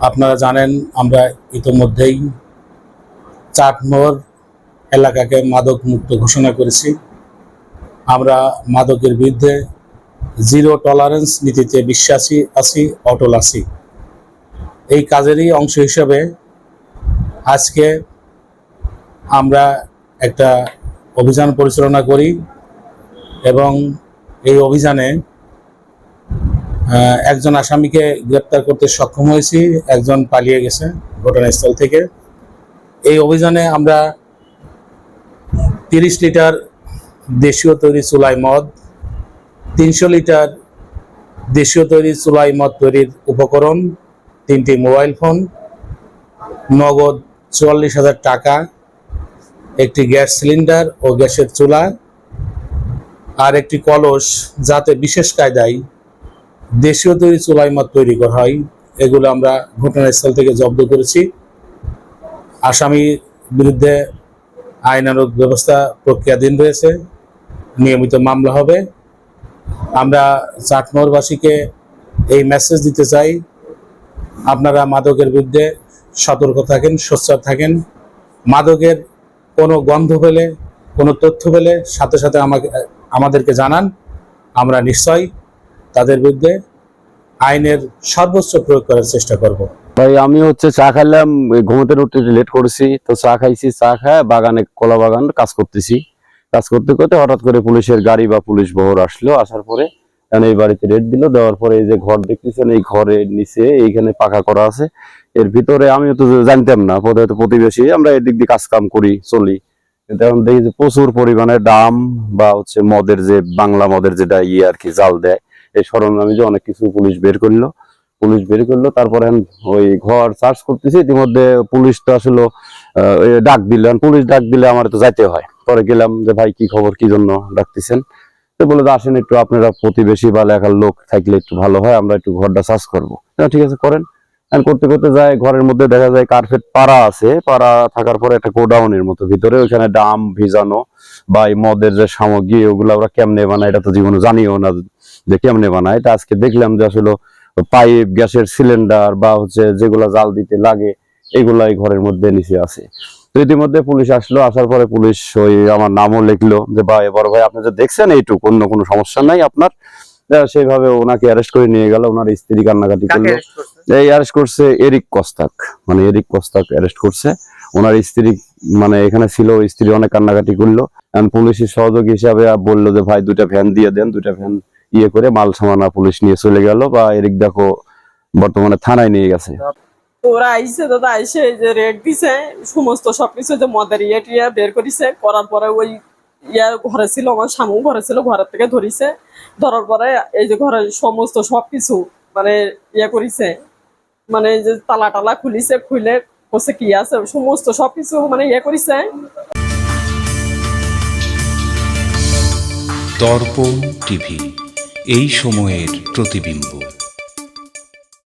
আপনারা জানেন, আমরা ইতোমধ্যেই চাটমোর এলাকাকে মাদক মুক্ত ঘোষণা করেছি। আমরা মাদকের বিরুদ্ধে জিরো টলারেন্স নীতিতে বিশ্বাসী আছি, অটল আছি। এই কাজেরই অংশ হিসেবে আজকে আমরা একটা অভিযান পরিচালনা করি এবং এই অভিযানে একজন আসামিকে গ্রেপ্তার করতে সক্ষম হয়েছি, একজন পালিয়ে গেছে ঘটনাস্থল থেকে। এই অভিযানে আমরা তিরিশ লিটার দেশীয় তৈরি চুলাই মদ, তিনশো লিটার দেশীয় তৈরি চুলাই মদ তৈরির উপকরণ, তিনটি মোবাইল ফোন, নগদ চুয়াল্লিশ হাজার টাকা, একটি গ্যাস সিলিন্ডার ও গ্যাসের চুলা, আর একটি কলস যাতে বিশেষ কায়দায় দেশীয় তৈরি চুলাই তৈরি করা হয়। এগুলো আমরা ঘটনাস্থল থেকে জব্দ করেছি। আসামির বিরুদ্ধে আইনানুগ ব্যবস্থা প্রক্রিয়াধীন রয়েছে। নিয়মিত মামলা হবে। আমরা চাটমোরবাসীকে এই মেসেজ দিতে চাই। আপনারা মাদকের বিরুদ্ধে সতর্ক থাকেন, সোচ্চার থাকেন। মাদকের কোনো গন্ধ পেলে, কোনো তথ্য পেলে সাথে সাথে আমাকে, আমাদেরকে জানান। আমরা নিশ্চয়ই তাদের বিরুদ্ধে আইনের সর্বোচ্চ প্রয়োগ করার চেষ্টা করব। ভাই, আমি হচ্ছে চা খাইলাম ঘুমোতে উঠতে লেট করেছি, তো চা খাইছি, চা খায় বাগানে, কলা বাগান কাজ করতেছি। কাজ করতে করতে হঠাৎ করে পুলিশের গাড়ি বা পুলিশ বহর আসলো, আসার পরে এই বাড়িতে রেড দিল, দেওয়ার পরে এই যে ঘর দেখতেছেন, এই ঘরের নিচে এইখানে পাকা করা আছে। এর ভিতরে আমিও তো জানতাম না প্রধানত প্রতিবেশী, আমরা এদিক দিয়ে কাজ কাম করি, চলি। কিন্তু এখন দেখি যে প্রচুর পরিমাণে ডাম বা হচ্ছে মদের যে, বাংলা মদের যেটা ইয়ে আর কি, জাল দেয় এই সরঞ্জামে যে অনেক কিছু পুলিশ বের করল। পুলিশ বের করল, তারপরে ওই ঘর সার্চ করতেছি। ইতিমধ্যে পুলিশ তো আসলে ডাক দিলেন পুলিশ ডাক দিলে আমার তো যাইতে হয়। পরে গেলাম যে, ভাই, কি খবর? কি জন্য ডাকতেছেন? তো বলে আসেন একটু, আপনারা প্রতিবেশী বা লেখার লোক থাকলে একটু ভালো হয়, আমরা একটু ঘরটা সার্চ করব। ঠিক আছে, করেন। করতে করতে যায় ঘরের মধ্যে দেখা যায় কার্পেট পাড়া আছে পাড়া থাকার পরে একটা গোডাউনের মতো। ভিতরে ওইখানে ডাম ভিজানো বা এই মদের যে সামগ্রী ওগুলো আমরা কেমনে বানাই এটা তো জীবনে জানিও না যে কেমনে বানায়। তা আজকে দেখলাম যে আসলে পাইপ গ্যাসের সিলিন্ডার বা হচ্ছে যেগুলা জাল দিতে লাগে এগুলা এই ঘরের মধ্যে নিচে আছে। তো ইতিমধ্যে পুলিশ আসলো আসার পরে পুলিশ ওই আমার নামও লিখলো যে ভাই বড় ভাই আপনি যে দেখছেন এইটুকু অন্য কোনো সমস্যা নাই আপনার। সেইভাবে ওনাকে অ্যারেস্ট করে নিয়ে গেল ওনার স্ত্রী কান্নাকাটি করল? এই অ্যারেস্ট করছে এরিক কস্তাক। মানে এরিক কস্তাক অ্যারেস্ট করছে। ওনার স্ত্রী মানে এখানে ছিল, স্ত্রী অনেক কান্নাকাটি করল। পুলিশের সহযোগী হিসাবে বলল যে, ভাই, দুইটা ভ্যান দিয়ে দেন। দুইটা ভ্যান ইয়ে করে মাল সামানা পুলিশ নিয়ে চলে গেল। বা এরিক দেখো, বর্তমানে থানায় নিয়ে গেছে। ওরা আইসে দাদা রেট দিছে, সমস্ত সবকিছু যে মদের ইয়ে বের করিছে। করার পরে ওই ইয়া ঘরে ছিল, আমার ঘরে ছিল, ঘরের থেকে ধরিছে। ধরার পরে এই যে ঘরের সমস্ত সবকিছু মানে ইয়ে করিছে। মানে যে তালা টালা খুলিছে খুলে হচ্ছে কি আছে? সমস্ত সবকিছু মানে ইয়ে করিছে। দর্পণ টিভি, এই সময়ের প্রতিবিম্ব।